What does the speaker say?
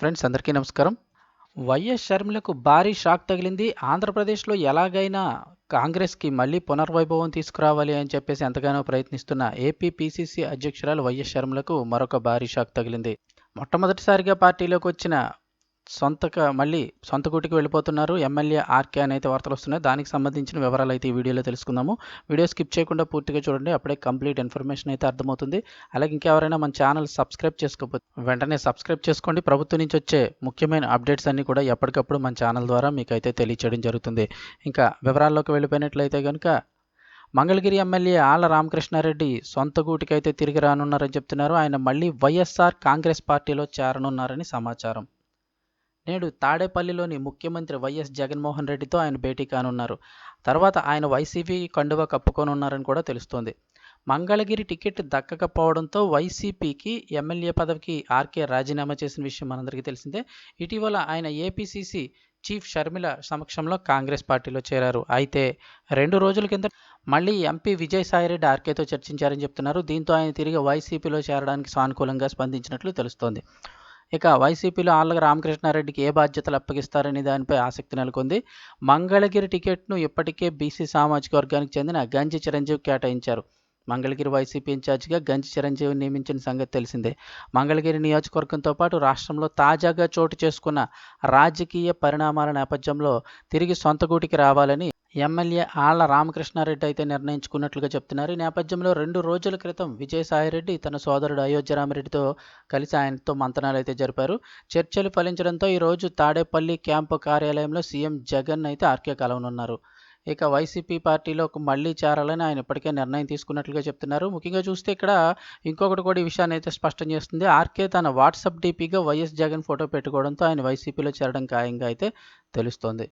Friends అందరికీ నమస్కారం. YS షర్మిలకు భారీ షాక్ తగిలింది. ఆంధ్రప్రదేశ్లో ఎలాగైనా కాంగ్రెస్కి మళ్ళీ పునర్వైభవం తీసుకురావాలి అని చెప్పేసి ఎంతగానో ప్రయత్నిస్తున్న ఏపీ పీసీసీ అధ్యక్షురాలు వైఎస్ షర్మిలకు మరొక భారీ షాక్ తగిలింది. మొట్టమొదటిసారిగా పార్టీలోకి వచ్చిన సొంతగా మళ్ళీ సొంత కూటికి వెళ్ళిపోతున్నారు. ఎమ్మెల్యే ఆర్కే అని అయితే వార్తలు వస్తున్నాయి. దానికి సంబంధించిన వివరాలు అయితే ఈ వీడియోలో తెలుసుకుందాము. వీడియో స్కిప్ చేయకుండా పూర్తిగా చూడండి. అప్పుడే కంప్లీట్ ఇన్ఫర్మేషన్ అయితే అర్థమవుతుంది. అలాగే ఇంకెవరైనా మన ఛానల్ సబ్స్క్రైబ్ చేసుకోకపోతే వెంటనే సబ్స్క్రైబ్ చేసుకోండి. ప్రభుత్వం నుంచి వచ్చే ముఖ్యమైన అప్డేట్స్ అన్నీ కూడా ఎప్పటికప్పుడు మన ఛానల్ ద్వారా మీకు అయితే తెలియచేయడం జరుగుతుంది. ఇంకా వివరాల్లోకి వెళ్ళిపోయినట్లయితే కనుక మంగళగిరి ఎమ్మెల్యే ఆళ్ళ రామకృష్ణారెడ్డి సొంత గూటికైతే తిరిగి రానున్నారని చెప్తున్నారు. ఆయన మళ్ళీ వైఎస్ఆర్ కాంగ్రెస్ పార్టీలో చేరనున్నారని సమాచారం. నేడు తాడేపల్లిలోని ముఖ్యమంత్రి వైఎస్ జగన్మోహన్ రెడ్డితో ఆయన భేటీ కానున్నారు. తర్వాత ఆయన వైసీపీ కండువ కప్పుకోనున్నారని కూడా తెలుస్తోంది. మంగళగిరి టికెట్ దక్కకపోవడంతో వైసీపీకి ఎమ్మెల్యే పదవికి ఆర్కే రాజీనామా చేసిన విషయం మనందరికీ తెలిసిందే. ఇటీవల ఆయన ఏపీసీసీ చీఫ్ షర్మిల సమక్షంలో కాంగ్రెస్ పార్టీలో చేరారు. అయితే రెండు రోజుల కింద మళ్ళీ ఎంపీ విజయసాయిరెడ్డి ఆర్కేతో చర్చించారని చెప్తున్నారు. దీంతో ఆయన తిరిగి వైసీపీలో చేరడానికి సానుకూలంగా స్పందించినట్లు తెలుస్తోంది. ఇక వైసీపీలో ఆళ్ళ రామకృష్ణారెడ్డికి ఏ బాధ్యతలు అప్పగిస్తారనే దానిపై ఆసక్తి నెలకొంది. మంగళగిరి టికెట్ను ఇప్పటికే బీసీ సామాజిక వర్గానికి చెందిన గంజి చిరంజీవి కేటాయించారు. మంగళగిరి వైసీపీ ఇన్ఛార్జిగా గంజి చిరంజీవి నియమించిన సంగతి తెలిసిందే. మంగళగిరి నియోజకవర్గంతో పాటు రాష్ట్రంలో తాజాగా చోటు చేసుకున్న రాజకీయ పరిణామాల నేపథ్యంలో తిరిగి సొంత గూటికి రావాలని ఎమ్మెల్యే ఆళ్ళ రామకృష్ణారెడ్డి అయితే నిర్ణయించుకున్నట్లుగా చెప్తున్నారు. ఈ నేపథ్యంలో రెండు రోజుల క్రితం విజయసాయిరెడ్డి తన సోదరుడు అయోధ్యరామరెడ్డితో కలిసి ఆయనతో మంతనాలు అయితే జరిపారు. చర్చలు ఫలించడంతో ఈరోజు తాడేపల్లి క్యాంపు కార్యాలయంలో సీఎం జగన్ అయితే ఆర్కే కలవనున్నారు ఇక వైసీపీ పార్టీలో మళ్ళీ చేరాలని ఆయన ఇప్పటికే నిర్ణయం తీసుకున్నట్లుగా చెప్తున్నారు. ముఖ్యంగా చూస్తే ఇక్కడ ఇంకొకటి కూడా ఈ విషయాన్ని అయితే స్పష్టం చేస్తుంది. ఆర్కే తన వాట్సాప్ డీపీగా వైఎస్ జగన్ ఫోటో పెట్టుకోవడంతో ఆయన వైసీపీలో చేరడం ఖాయంగా అయితే తెలుస్తోంది.